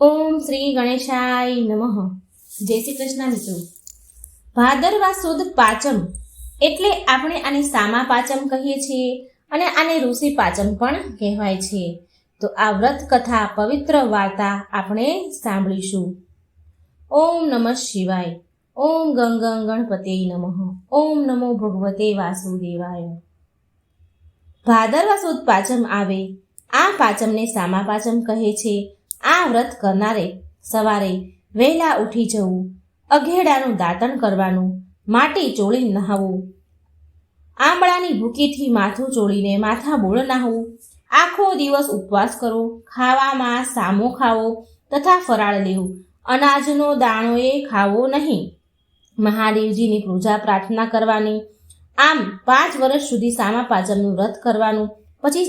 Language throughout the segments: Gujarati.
ઓમ શ્રી ગણેશાય નમઃ. જય શ્રી કૃષ્ણ મિત્રો. ભાદરવા સુદ પાચમ એટલે આપણે આને સામા પાચમ કહીએ છીએ અને આને ઋષિ પાચમ પણ કહેવાય છે. તો આ વ્રત કથા પવિત્ર વાર્તા આપણે સાંભળીશું. ઓમ નમઃ શિવાય. ઓમ ગંગં ગણપતે નમઃ. ઓમ નમો ભગવતે વાસુદેવાય. ભાદરવા સુદ પાચમ આવે. આ પાચમને સામા પાચમ કહે છે. આ વ્રત કરનારે સવારે વહેલા ઉઠી જવું, અઘેડાનું દાંતણ કરવાનું, માટી ચોળી નહાવું, આંબળાની ભૂકીથી માથું ચોળીને માથા બોળ નહાવું, આખો દિવસ ઉપવાસ કરવો ખાવામાં સામો ખાવો તથા ફરાળ લેવું, અનાજનો દાણો એ ખાવો નહીં. મહાદેવજીની પૂજા પ્રાર્થના કરવાની, આમ પાંચ વર્ષ સુધી સામા પાચમનું વ્રત કરવાનું, પછી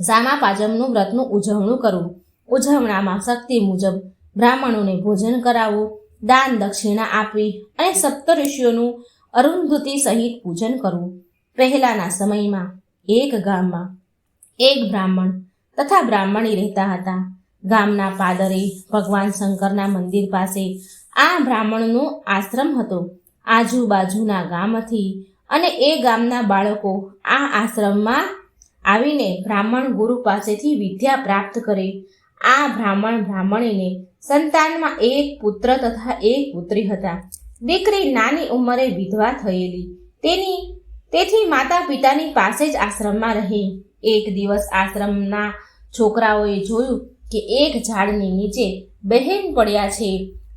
સામા પાચમનું વ્રતનું ઉજવણું કરવું. ઉજવણામાં શક્તિ મુજબ બ્રાહ્મણોને ભોજન કરાવવું દાન દક્ષિણા આપવી અને સપ્તઋષિઓનું અરુંધતિ સહિત પૂજન કરવું. પહેલાના સમયમાં એક ગામમાં એક બ્રાહ્મણ તથા બ્રાહ્મણી રહેતા હતા. ગામના પાદરે ભગવાન શંકરના મંદિર પાસે આ બ્રાહ્મણનો આશ્રમ હતો. આજુબાજુના ગામથી અને એ ગામના બાળકો આ આશ્રમમાં આવીને બ્રાહ્મણ ગુરુ પાસેથી વિદ્યા પ્રાપ્ત કરે આ બ્રાહ્મણ બ્રાહ્મણીને સંતાનમાં એક પુત્ર તથા એક પુત્રી હતા. દીકરી નાની ઉંમરે વિધવા થયેલી. તેની, તેથી માતા પિતાની પાસે જ આશ્રમમાં રહી. એક દિવસ આશ્રમના છોકરાઓએ જોયું કે એક ઝાડની નીચે બહેન પડ્યા છે.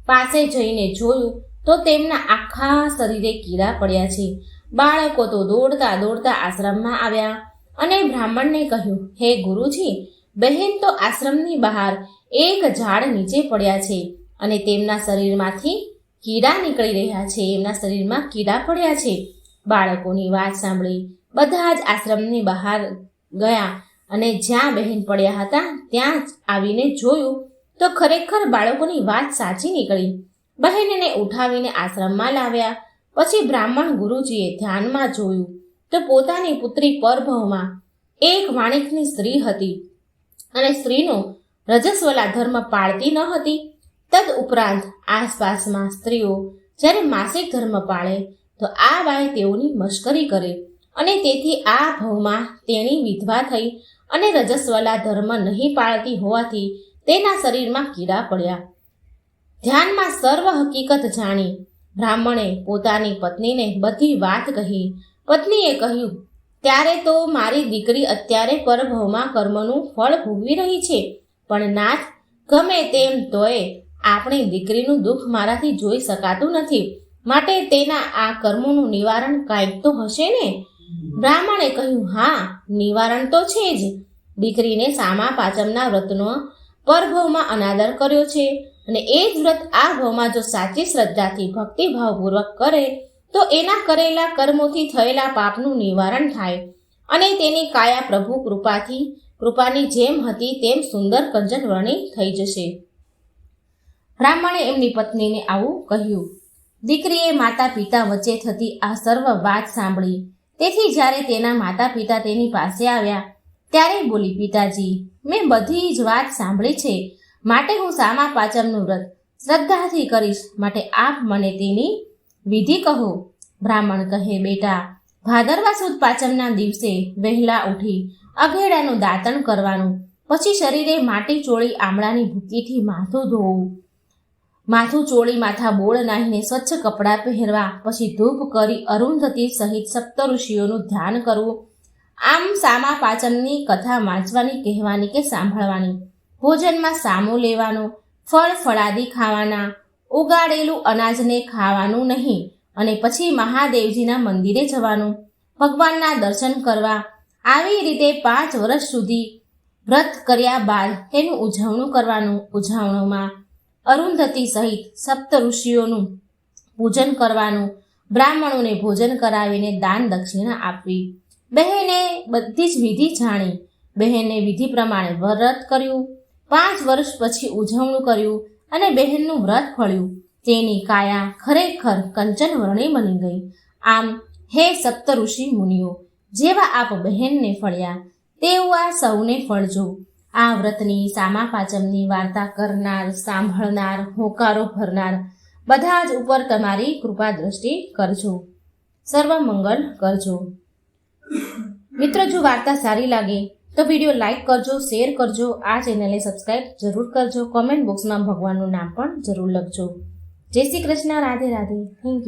પાસે જઈને જોયું તો તેમના આખા શરીરે કીડા પડ્યા છે. બાળકો તો દોડતા દોડતા આશ્રમમાં આવ્યા અને બ્રાહ્મણને કહ્યું, હે ગુરુજી બહેન તો આશ્રમની બહાર એક ઝાડ નીચે પડ્યા છે અને તેમના શરીરમાંથી કીડા નીકળી રહ્યા છે. એમના શરીરમાં કીડા પડ્યા છે. બાળકોની વાત સાંભળી બધા જ આશ્રમની બહાર ગયા અને જ્યાં બહેન પડ્યા હતા ત્યાં જ આવીને જોયું તો ખરેખર બાળકોની વાત સાચી નીકળી. બહેનને ઉઠાવીને આશ્રમમાં લાવ્યા. પછી બ્રાહ્મણ ગુરુજીએ ધ્યાનમાં જોયું તો પોતાની પુત્રી પરભવમાં એક વાણિકની સ્ત્રી હતી. અને સ્ત્રીનો રજસ્વલા ધર્મ પાળતી ન હતી. તદ ઉપરાંત આસપાસમાં સ્ત્રીઓ જ્યારે માસિક ધર્મ પાળે, તો આ બાઈ તેઓની મશ્કરી કરે અને તેથી આ ભવમાં તેણી વિધવા થઈ અને રજસ્વલા ધર્મ નહીં પાળતી હોવાથી તેના શરીરમાં કીડા પડ્યા. ધ્યાનમાં સર્વ હકીકત જાણી બ્રાહ્મણે પોતાની પત્નીને બધી વાત કહી. પત્નીએ કહ્યું ત્યારે તો મારી દીકરી અત્યારે પરભવમાં કર્મનું ફળ ભોગવી રહી છે. પણ નાથ, ગમે તેમ તોય આપણી દીકરીનું દુઃખ મારાથી જોઈ શકાતું નથી. માટે તેના આ કર્મોનું નિવારણ કાંઈક તો હશે ને? બ્રાહ્મણે કહ્યું, હા, નિવારણ તો છે જ. દીકરીને સામા પાચમના વ્રતનો પરભવમાં અનાદર કર્યો છે. અને એ જ વ્રત આ ભવમાં જો સાચી શ્રદ્ધાથી ભક્તિભાવપૂર્વક કરે તો એના કરેલા કર્મોથી થયેલા પાપનું નિવારણ થાય અને તેની કાયા પ્રભુ કૃપાથી, કૃપાની જેમ હતી તેમ સુંદર કંજન વર્ણી થઈ જશે. બ્રાહ્મણે એમની પત્નીને આવું કહ્યું, દીકરીએ માતા પિતા વચ્ચે થતી આ સર્વ વાત સાંભળી. તેથી જ્યારે તેના માતા પિતા તેની પાસે આવ્યા, ત્યારે બોલી, પિતાજી, મેં બધી જ વાત સાંભળી છે. માટે હું સામા પાચમનું વ્રત શ્રદ્ધાથી કરીશ. માટે આપ મને તેની વિધિ કહો. બ્રાહ્મણ કહે, બેટા, ભાદરવા સુદ પાચમના દિવસે વહેલા ઉઠી અઘેડાનું દાંતણ કરવાનું, પછી શરીરે માટી ચોળી આમળાની ભૂકીથી માથું ધોવું. માથું ચોળી માથા બોળ નાહીને સ્વચ્છ કપડાં પહેરવા, પછી ધૂપ કરી અરુંધતી સહિત સપ્ત ઋષિઓનું ધ્યાન કરવું. આમ સામા પાચમની કથા વાંચવાની, કહેવાની કે સાંભળવાની. ભોજનમાં સામો લેવાનો, ફળ ફળાદી ખાવાના ઉગાડેલું અનાજને ખાવાનું નહીં અને પછી મહાદેવજીના મંદિરે જવાનું. ભગવાનના દર્શન કરવા આવી રીતે પાંચ વર્ષ સુધી વ્રત કર્યા બાદ તેનું ઉજવણું કરવાનું. ઉજવણુમાં અરુંધતી સહિત સપ્ત ઋષિઓનું પૂજન કરવાનું. બ્રાહ્મણોને ભોજન કરાવીને દાન દક્ષિણા આપવી. બહેને બધી જ વિધિ જાણી. બહેને વિધિ પ્રમાણે વ્રત કર્યું. પાંચ વર્ષ પછી ઉજવણું કર્યું. અને બહેનનું વ્રત ફળ્યું તેની કાયા ખરેખર કંચન વર્ણી બની ગઈ. આમ, હે સપ્ત ઋષિ મુનિઓ, જેવા આપ બહેનને ફળ્યા, તેવું આ સૌને ફળજો. આ વ્રતની સામા પાચમની વાર્તા કરનાર, સાંભળનાર, હોકારો ભરનાર, બધા જ ઉપર તમારી કૃપા દ્રષ્ટિ કરજો. સર્વ મંગળ કરજો. મિત્રો, જો વાર્તા સારી લાગે તો વીડિયો લાઇક કરજો, શેર કરજો, આ ચેનલને સબસ્ક્રાઈબ જરૂર કરજો. કોમેન્ટ બોક્સમાં ભગવાનનું નામ પણ જરૂર લખજો. જય શ્રી કૃષ્ણ, રાધે રાધે. Thank you